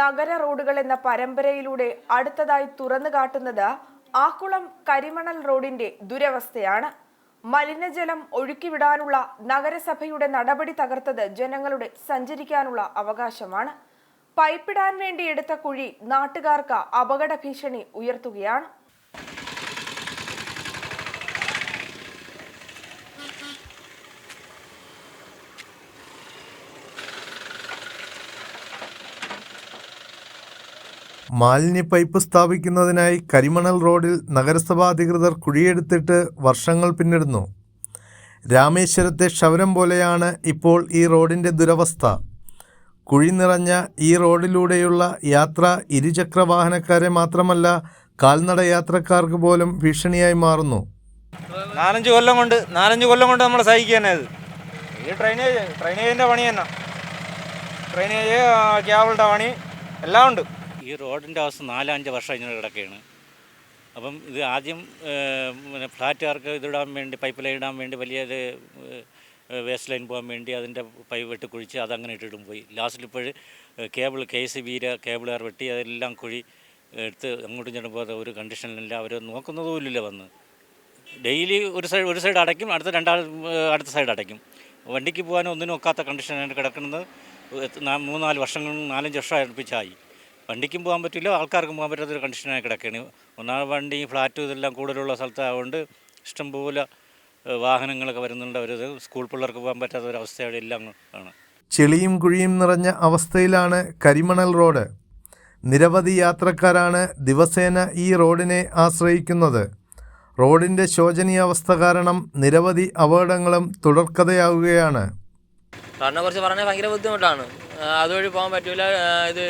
നഗര റോഡുകൾ എന്ന പരമ്പരയിലൂടെ അടുത്തതായി തുറന്നു കാട്ടുന്നത് ആക്കുളം കരിമണൽ റോഡിന്റെ ദുരവസ്ഥയാണ്. മലിനജലം ഒഴുക്കിവിടാനുള്ള നഗരസഭയുടെ നടപടി തകർത്തത് ജനങ്ങളുടെ സഞ്ചരിക്കാനുള്ള അവകാശമാണ്. പൈപ്പിടാൻ വേണ്ടി എടുത്ത കുഴി നാട്ടുകാർക്ക് അപകട ഭീഷണി ഉയർത്തുകയാണ്. മാലിന്യ പൈപ്പ് സ്ഥാപിക്കുന്നതിനായി കരിമണൽ റോഡിൽ നഗരസഭാ അധികൃതർ കുഴിയെടുത്തിട്ട് വർഷങ്ങൾ പിന്നിടുന്നു. രാമേശ്വരത്തെ ക്ഷവരം പോലെയാണ് ഇപ്പോൾ ഈ റോഡിന്റെ ദുരവസ്ഥ. കുഴി നിറഞ്ഞ ഈ റോഡിലൂടെയുള്ള യാത്ര ഇരുചക്ര വാഹനക്കാരെ മാത്രമല്ല കാൽനട യാത്രക്കാർക്ക് പോലും ഭീഷണിയായി മാറുന്നു. നാലഞ്ച് കൊല്ലം കൊണ്ട് നാലഞ്ച് കൊല്ലം കൊണ്ട് നമ്മൾ സഹിക്കുക അത് ഈ ഡ്രൈനേജ് ഡ്രൈനേജിന്റെ പണി തന്നെ. ഡ്രൈനേജ് ക്യാബിളുടെ പണി എല്ലാം ഉണ്ട്. ഈ റോഡിന്റെ അവസ്ഥ നാലഞ്ച് വർഷം ഇങ്ങനെ കിടക്കുകയാണ്. അപ്പം ഇത് ആദ്യം പിന്നെ ഫ്ലാറ്റുകാർക്ക് ഇതിടാൻ വേണ്ടി പൈപ്പ് ലൈൻ ഇടാൻ വേണ്ടി വലിയ ഇത് വേസ്റ്റ് ലൈൻ പോകാൻ വേണ്ടി അതിന്റെ പൈപ്പ് വെട്ടി കുഴിച്ച് അതങ്ങനെ ഇട്ടിട്ടും പോയി. ലാസ്റ്റിൽ ഇപ്പോൾ കേബിൾ കെ സി ബിയുടെ കേബിളുകാർ വെട്ടി അതെല്ലാം കുഴി എടുത്ത് അങ്ങോട്ടും ചെല്ലുമ്പോൾ ഒരു കണ്ടീഷനിലില്ല അവർ നോക്കുന്നതുമില്ല വന്ന്. ഡെയിലി ഒരു സൈഡ് ഒരു സൈഡ് അടയ്ക്കും അടുത്ത രണ്ടാൾ അടുത്ത സൈഡ് അടയ്ക്കും. വണ്ടിക്ക് പോകാനും ഒന്നിനും ഒക്കാത്ത കണ്ടീഷനാണ് കിടക്കുന്നത്. മൂന്നാൽ വർഷങ്ങൾ നാലഞ്ച് വർഷം അടുപ്പിച്ചായി വണ്ടിക്കും പോകാൻ പറ്റില്ല ആൾക്കാർക്കും പോകാൻ പറ്റാത്തൊരു കണ്ടീഷനായി കിടക്കുകയാണ്. ഒന്നാമത് വണ്ടി ഫ്ലാറ്റ് ഇതെല്ലാം കൂടുതലുള്ള സ്ഥലത്തായതുകൊണ്ട് ഇഷ്ടംപോലെ വാഹനങ്ങളൊക്കെ വരുന്നുണ്ട് അവർ സ്കൂൾ പിള്ളേർക്ക് പോകാൻ പറ്റാത്ത ഒരു അവസ്ഥയുടെ എല്ലാം ആണ്. ചെളിയും കുഴിയും നിറഞ്ഞ അവസ്ഥയിലാണ് കരിമണൽ റോഡ്. നിരവധി യാത്രക്കാരാണ് ദിവസേന ഈ റോഡിനെ ആശ്രയിക്കുന്നത്. റോഡിന്റെ ശോചനീയാവസ്ഥ കാരണം നിരവധി അപകടങ്ങളും തുടർക്കഥയാവുകയാണ്. കാരണം കുറച്ച് പറഞ്ഞാൽ ഭയങ്കര ബുദ്ധിമുട്ടാണ്. അതുവഴി പോകാൻ പറ്റില്ല ഇത്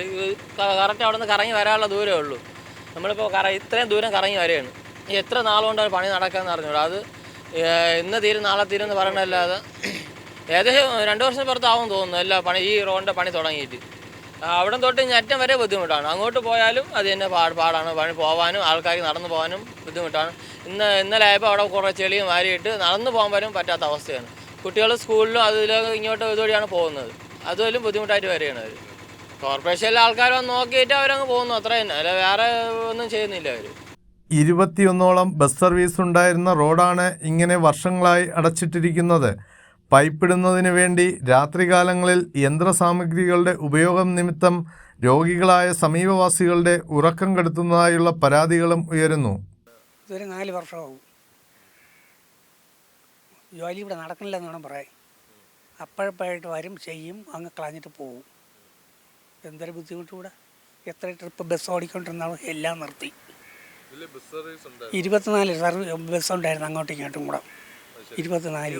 കറക്റ്റ് അവിടെ നിന്ന് കറങ്ങി വരാനുള്ള ദൂരമേ ഉള്ളൂ. നമ്മളിപ്പോൾ കറ ഇത്രയും ദൂരം കറങ്ങി വരികയാണ്. എത്ര നാളുകൊണ്ട് നാളുകൊണ്ടാണ് പണി നടക്കാമെന്ന് അറിഞ്ഞൂടാ. അത് ഇന്ന് തീരും നാളെ തീരും എന്ന് പറയണല്ലാതെ ഏകദേശം രണ്ട് വർഷം പുറത്താവും തോന്നുന്നു എല്ലാ പണി ഈ റോഡിന്റെ പണി തുടങ്ങിയിട്ട്. അവിടം തൊട്ട് ഞറ്റം വരെ ബുദ്ധിമുട്ടാണ്. അങ്ങോട്ട് പോയാലും അത് തന്നെ പാട് പാടാണ്. പണി പോകാനും ആൾക്കാർക്ക് നടന്നു പോകാനും ബുദ്ധിമുട്ടാണ്. ഇന്ന് ഇന്നലെ ആയപ്പോൾ അവിടെ കുറേ ചെളിയും വാരിയിട്ട് നടന്നു പോകാൻ പോലും പറ്റാത്ത അവസ്ഥയാണ്. കുട്ടികൾ സ്കൂളിലും അതിലൊക്കെ ഇങ്ങോട്ട് ഇതുവഴിയാണ് പോകുന്നത്. അതുപോലും ബുദ്ധിമുട്ടായിട്ട് വരികയാണ് അവർ കോർപ്പറേഷനിലെ ആൾക്കാർ വന്ന് നോക്കിയിട്ട് അവരങ്ങ് പോകുന്നു. അത്ര തന്നെ. അല്ല വേറെ ഒന്നും ചെയ്യുന്നില്ല അവർ ഇരുപത്തിയൊന്നോളം ബസ് സർവീസ് ഉണ്ടായിരുന്ന റോഡാണ് ഇങ്ങനെ വർഷങ്ങളായി അടച്ചിട്ടിരിക്കുന്നത്. പൈപ്പിടുന്നതിന് വേണ്ടി രാത്രികാലങ്ങളിൽ യന്ത്രസാമഗ്രികളുടെ ഉപയോഗം നിമിത്തം രോഗികളായ സമീപവാസികളുടെ ഉറക്കം കെടുത്തുന്നതായുള്ള പരാതികളും ഉയരുന്നു. ഇതൊരു നാല് വർഷമാകും ജോലി ഇവിടെ നടക്കണില്ലെന്ന് വേണം പറയാൻ. അപ്പോഴപ്പോഴായിട്ട് വരും ചെയ്യും അങ്ങ് കളഞ്ഞിട്ട് പോവും. എന്തൊരു ബുദ്ധിമുട്ട് ഇവിടെ എത്ര ട്രിപ്പ് ബസ് ഓടിക്കൊണ്ടിരുന്നാലും എല്ലാം നിർത്തി. ഇരുപത്തിനാല് സർവീസ് ബസ് ഉണ്ടായിരുന്നു അങ്ങോട്ടും ഇങ്ങോട്ടും കൂടെ. ഇരുപത്തിനാല്.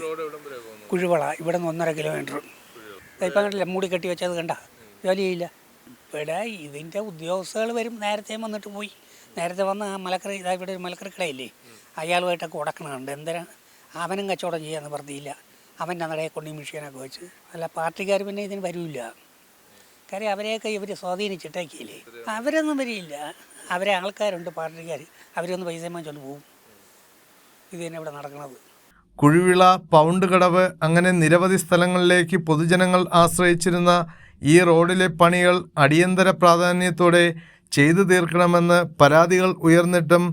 കുഴിവള ഇവിടെ നിന്ന് ഒന്നര കിലോമീറ്റർ ഇപ്പം കണ്ടില്ല മൂടി കെട്ടി വെച്ചത് കണ്ട? ജോലി ചെയ്യില്ല ഇവിടെ ഇതിന്റെ ഉദ്യോഗസ്ഥകൾ വരും. നേരത്തെ വന്നിട്ട് പോയി. നേരത്തെ വന്ന് ആ മലക്കറി ഇതാ ഇവിടെ ഒരു മലക്കറി കടയില്ലേ? അയാളുമായിട്ടൊക്കെ ഉടക്കണുണ്ട് എന്തിനാ? അവനും കച്ചവടം ചെയ്യാമെന്ന് നിവർത്തിയില്ല അവന്റെ നടയെ കൊണ്ട് മിഷീനൊക്കെ വെച്ച്. അല്ല പാർട്ടിക്കാർ പിന്നെ ഇതിന് വരില്ല കാര്യം അവരെയൊക്കെ ഇവർ സ്വാധീനിച്ചിട്ടേക്കില്ലേ അവരൊന്നും വരില്ല. അവരെ ആൾക്കാരുണ്ട് പാർട്ടിക്കാർ അവരൊന്ന് പൈസ വാങ്ങിച്ചോണ്ട് പോകും ഇത് തന്നെ ഇവിടെ നടക്കണത്. കുഴിവിള പൗണ്ട് കടവ് അങ്ങനെ നിരവധി സ്ഥലങ്ങളിലേക്ക് പൊതുജനങ്ങൾ ആശ്രയിച്ചിരുന്ന ഈ റോഡിലെ പണികൾ അടിയന്തര പ്രാധാന്യത്തോടെ ചെയ്തു തീർക്കണമെന്ന് പരാതികൾ ഉയർന്നിട്ടും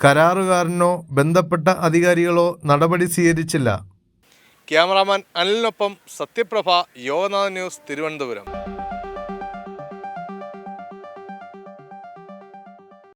കരാറുകാരനോ ബന്ധപ്പെട്ട അധികാരികളോ നടപടി സ്വീകരിച്ചില്ല. ക്യാമറാമാൻ അനിലിനൊപ്പം സത്യപ്രഭ യോഗനാഥ് ന്യൂസ് തിരുവനന്തപുരം.